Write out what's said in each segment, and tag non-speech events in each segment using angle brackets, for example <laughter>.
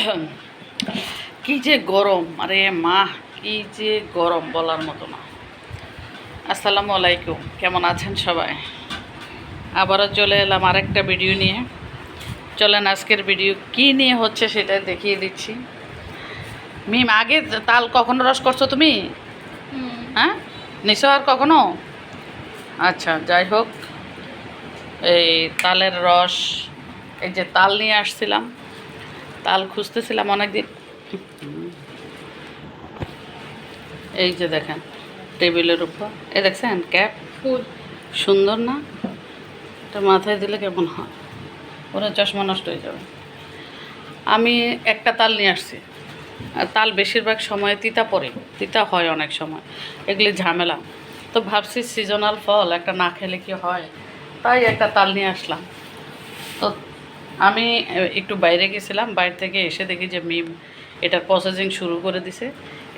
<coughs> কি যে গরম আরে মা কি যে গরম বলার মতো না। আসসালামু আলাইকুম কেমন আছেন সবাই? আবারও চলে এলাম আরেকটা ভিডিও নিয়ে। চলেন আজকের ভিডিও কি নিয়ে হচ্ছে সেটা দেখিয়ে দিচ্ছি। মিম আগে তাল কখনো রস করছ তুমি? হ্যাঁ? নিশো আর কখনো? আচ্ছা যাই হোক। এই তালের রস এই যে তাল নিয়ে আসছিলাম। তাল খুঁজতেছিলাম অনেকদিন। এই যে দেখেন টেবিলের উপর। এ দেখছেন ক্যাপ? ফুল। সুন্দর না? এটা মাথায় দিলে কেমন হয়? ওরা চশমা নষ্ট হয়ে যাবে। আমি একটা তাল নিয়ে আসছি। আর তাল বেশিরভাগ সময় তিতা পড়ে তিতা হয় অনেক সময়। এগুলি ঝামেলা। তো ভাবছি সিজনাল ফল একটা না খেলে কি হয়? তাই একটা তাল নিয়ে আসলাম। তো আমি একটু বাইরে গেছিলাম, বাইরে থেকে এসে দেখি যে মিম এটার প্রসেসিং শুরু করে দিছে।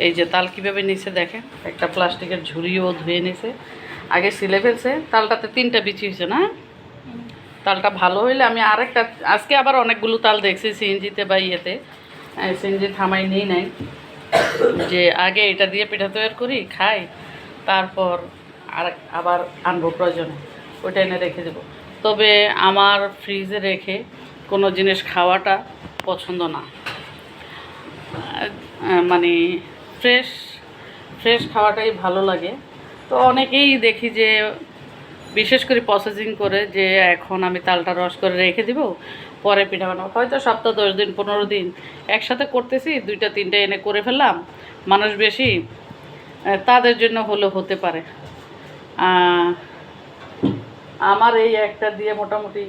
এই যে তাল কীভাবে নিছে দেখেন, একটা প্লাস্টিকের ঝুড়িও ধুয়ে নিছে। আগে সিলে ফেলছে, তালটাতে তিনটা বিচি হয়েছে না? তালটা ভালো হইলে আমি আরেকটা, আজকে আবার অনেকগুলো তাল দেখছি সিএনজিতে বা ইয়েতে। সিএনজি থামাই নেই নাই। যে আগে এটা দিয়ে পিঠা তৈরি করি, খাই, তারপর আর আবার আনব প্রয়োজনে। ওইটা এনে রেখে দেবো। তবে আমার ফ্রিজে রেখে কোনো জিনিস খাওয়াটা পছন্দ না। মানে ফ্রেশ ফ্রেশ খাওয়াটাই ভালো লাগে। তো অনেকেই দেখি যে, বিশেষ করে প্রসেসিং করে যে, এখন আমি তালটা রস করে রেখে দিব, পরে পিঠা বানাবো। হয়তো সপ্তাহ দশ দিন, পনেরো দিন একসাথে করতেছি, দুইটা তিনটা এনে করে ফেললাম, মানুষ বেশি তাদের জন্য হলেও হতে পারে। আমার এই একটা দিয়ে মোটামুটি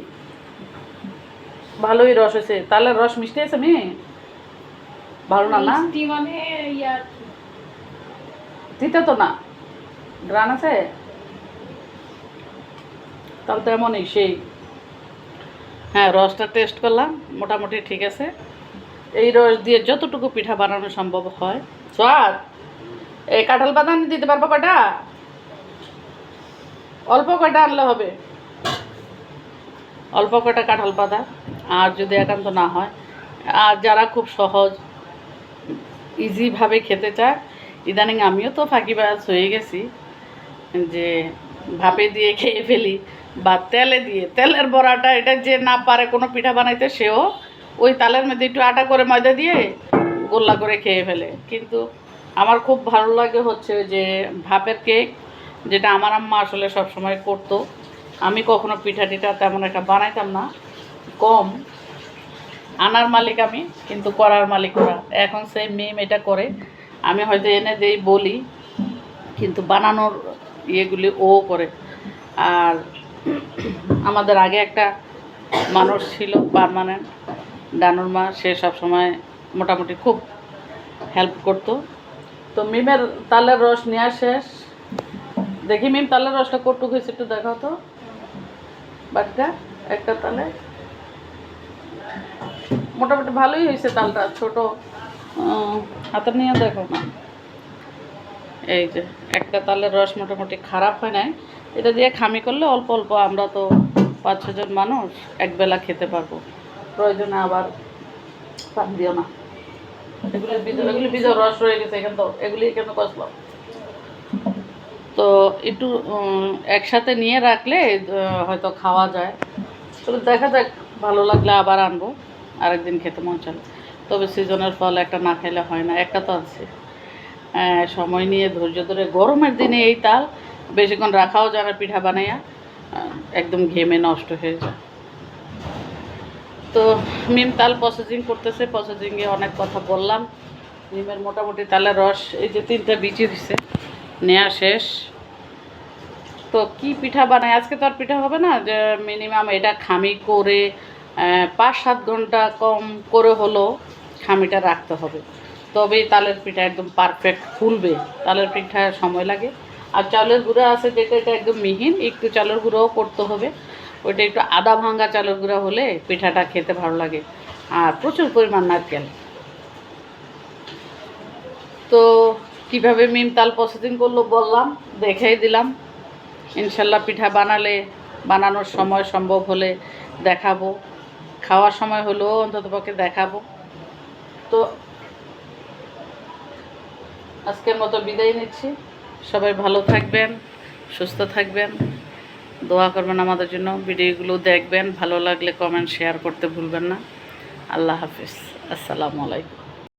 ভালোই রস হয়েছে। তাহলে রস মিষ্টি আছে মেয়ে? ভালো না না? মিষ্টি মানে ইয়া তিতা তো না। গ্রান আছে? তাহলে তো এমনই সেই। হ্যাঁ রসটা টেস্ট করলাম মোটামুটি ঠিক আছে। এই রস দিয়ে যতটুকু পিঠা বানানো সম্ভব হয়। স্বাদ এই কাঁঠাল বাদাম দিতে পারব কটা? অল্প কয়টা আনলে হবে? অল্প কয়টা কাঁঠাল পাতা, আর যদি একান্ত না হয়, আর যারা খুব সহজ, ইজিভাবে খেতে চায়, ইদানিং আমিও তো ফাঁকিবাজ হয়ে গেছি যে ভাপে দিয়ে খেয়ে ফেলি বা তেলে দিয়ে। তেলের বড়াটা এটা যে না পারে কোনো পিঠা বানাইতে, সেও ওই তালের মধ্যে একটু আটা করে ময়দা দিয়ে গোল্লা করে খেয়ে ফেলে। কিন্তু আমার খুব ভালো লাগে হচ্ছে যে ভাপের কেক যেটা আমার আম্মা আসলে সবসময় করতো। আমি কখনো পিঠা টিঠা তেমন একটা বানাইতাম না, কম। আনার মালিক আমি, কিন্তু করার মালিক ওরা। এখন সেই মেম এটা করে। আমি হয়তো এনে দেই বলি, কিন্তু বানানোর ইয়েগুলি ও করে। আর আমাদের আগে একটা মানুষ ছিল পারমানেন্ট ডানুর মা, সে সবসময় মোটামুটি খুব হেল্প করতো। তো মিমের তালের রস নেওয়া শেষ। দেখি মিম, তালের রসটা কটুক হয়েছে একটু দেখাও তো। বাচ্চা একটা তালে। মোটামুটি ভালোই হয়েছে তালটা, ছোট। হাতে নিয়ে দেখো না। এই যে, একটা তালের রস মোটামুটি খারাপ হয় নাই। এটা দিয়ে খামি করলে অল্প অল্প আমরা তো পাঁচ ছজন মানুষ একবেলা খেতে পারব। প্রয়োজনে আবার পান দিও না। এগুলো এগুলি ভিতরে রস রয়ে গেছে, এখানে তো এগুলি কেন কষলাম? তো একটু একসাথে নিয়ে রাখলে হয়তো খাওয়া যায়। তবে দেখা যাক, ভালো লাগলে আবার আনব, আরেকদিন খেতে মন চায় তবে সিজনের ফল একটা না খেলে হয় না, একটা তো আছে। সময় নিয়ে ধৈর্য ধরে, গরমের দিনে এই তাল, বেশিক্ষণ রাখাও যায় না পিঠা বানাইয়া একদম ঘেমে নষ্ট হয়ে যায়। তো মিম তাল প্রসেসিং করতেছে প্রসেসিংয়ে অনেক কথা বললাম। মিমের মোটামুটি তালের রস, এই যে তিনটা বিচি দিছে। নেওয়া শেষ। তো কি পিঠা বানায় আজকে তো আর পিঠা হবে না, যে মিনিমাম এটা খামি করে পাঁচ সাত ঘণ্টা কম করে হলো খামিটা রাখতে হবে। তবেই তালের পিঠা একদম পারফেক্ট ফুলবে। তালের পিঠা সময় লাগে। আর চালের গুঁড়া আছে যেটা, এটা একদম মিহিন, একটু চালের গুঁড়োও করতে হবে। ওইটা একটু আদা ভাঙ্গা চালের গুঁড়া হলে পিঠাটা খেতে ভালো লাগে। আর প্রচুর পরিমাণ নারকেল। তো কীভাবে মিম তাল প্রসেসিং করল বললাম, দেখাই দিলাম। ইনশাল্লাহ পিঠা বানালে, বানানোর সময় সম্ভব হলে দেখাবো। খাওয়ার সময় হলেও অন্ততপক্ষে দেখাবো। তো আজকের মতো বিদায় নিচ্ছি। সবাই ভালো থাকবেন, সুস্থ থাকবেন। দোয়া করবেন আমাদের জন্য, ভিডিওগুলো দেখবেন। ভালো লাগলে কমেন্ট শেয়ার করতে ভুলবেন না। আল্লাহ হাফিজ। আসসালামু আলাইকুম।